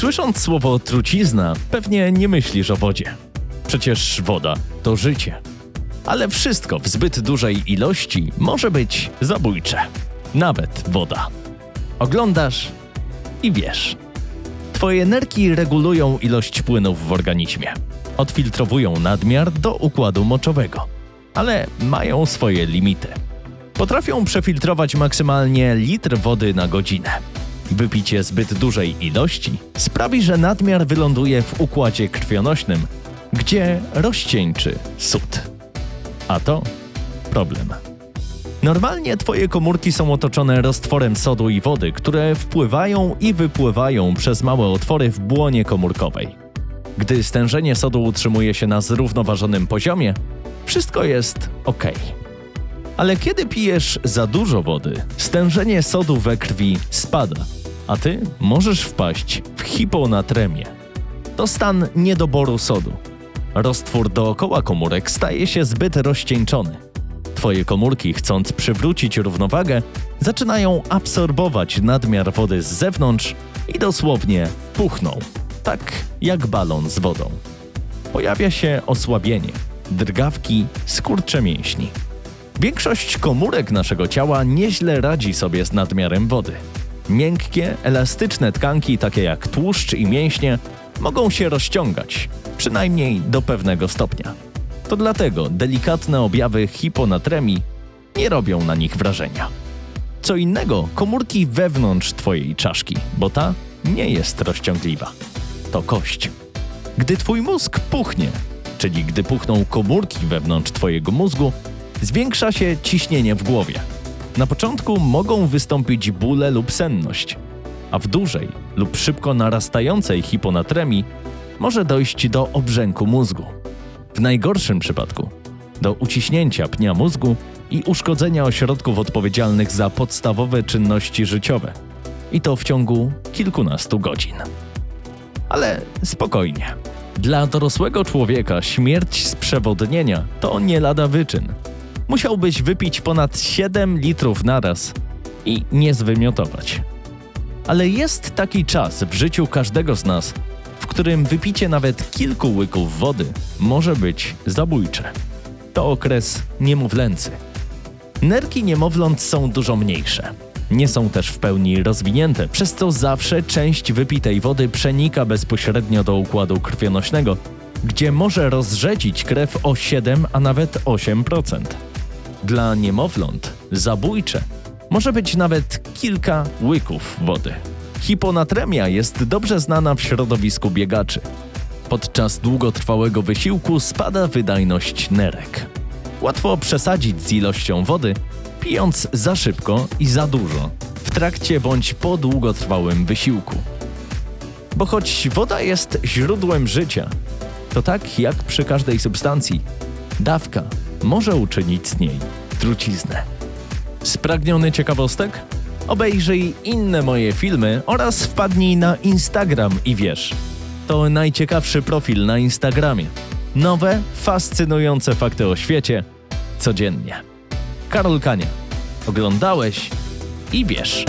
Słysząc słowo trucizna, pewnie nie myślisz o wodzie. Przecież woda to życie. Ale wszystko w zbyt dużej ilości może być zabójcze. Nawet woda. Oglądasz i wiesz. Twoje nerki regulują ilość płynów w organizmie. Odfiltrowują nadmiar do układu moczowego. Ale mają swoje limity. Potrafią przefiltrować maksymalnie litr wody na godzinę. Wypicie zbyt dużej ilości sprawi, że nadmiar wyląduje w układzie krwionośnym, gdzie rozcieńczy sód. A to problem. Normalnie twoje komórki są otoczone roztworem sodu i wody, które wpływają i wypływają przez małe otwory w błonie komórkowej. Gdy stężenie sodu utrzymuje się na zrównoważonym poziomie, wszystko jest ok. Ale kiedy pijesz za dużo wody, stężenie sodu we krwi spada, a ty możesz wpaść w hiponatremię. To stan niedoboru sodu. Roztwór dookoła komórek staje się zbyt rozcieńczony. Twoje komórki, chcąc przywrócić równowagę, zaczynają absorbować nadmiar wody z zewnątrz i dosłownie puchną, tak jak balon z wodą. Pojawia się osłabienie, drgawki, skurcze mięśni. Większość komórek naszego ciała nieźle radzi sobie z nadmiarem wody. Miękkie, elastyczne tkanki, takie jak tłuszcz i mięśnie, mogą się rozciągać, przynajmniej do pewnego stopnia. To dlatego delikatne objawy hiponatremii nie robią na nich wrażenia. Co innego komórki wewnątrz Twojej czaszki, bo ta nie jest rozciągliwa. To kość. Gdy Twój mózg puchnie, czyli gdy puchną komórki wewnątrz Twojego mózgu, zwiększa się ciśnienie w głowie. Na początku mogą wystąpić bóle lub senność, a w dużej lub szybko narastającej hiponatremii może dojść do obrzęku mózgu. W najgorszym przypadku do uciśnięcia pnia mózgu i uszkodzenia ośrodków odpowiedzialnych za podstawowe czynności życiowe. I to w ciągu kilkunastu godzin. Ale spokojnie. Dla dorosłego człowieka śmierć z przewodnienia to nie lada wyczyn. Musiałbyś wypić ponad 7 litrów naraz i nie zwymiotować. Ale jest taki czas w życiu każdego z nas, w którym wypicie nawet kilku łyków wody może być zabójcze. To okres niemowlęcy. Nerki niemowląt są dużo mniejsze. Nie są też w pełni rozwinięte, przez co zawsze część wypitej wody przenika bezpośrednio do układu krwionośnego, gdzie może rozrzedzić krew o 7, a nawet 8%. Dla niemowląt zabójcze może być nawet kilka łyków wody. Hiponatremia jest dobrze znana w środowisku biegaczy. Podczas długotrwałego wysiłku spada wydajność nerek. Łatwo przesadzić z ilością wody, pijąc za szybko i za dużo w trakcie bądź po długotrwałym wysiłku. Bo choć woda jest źródłem życia, to tak jak przy każdej substancji, dawka może uczynić z niej truciznę. Spragniony ciekawostek? Obejrzyj inne moje filmy oraz wpadnij na Instagram i wiesz. To najciekawszy profil na Instagramie. Nowe, fascynujące fakty o świecie codziennie. Karol Kania. Oglądałeś i wiesz.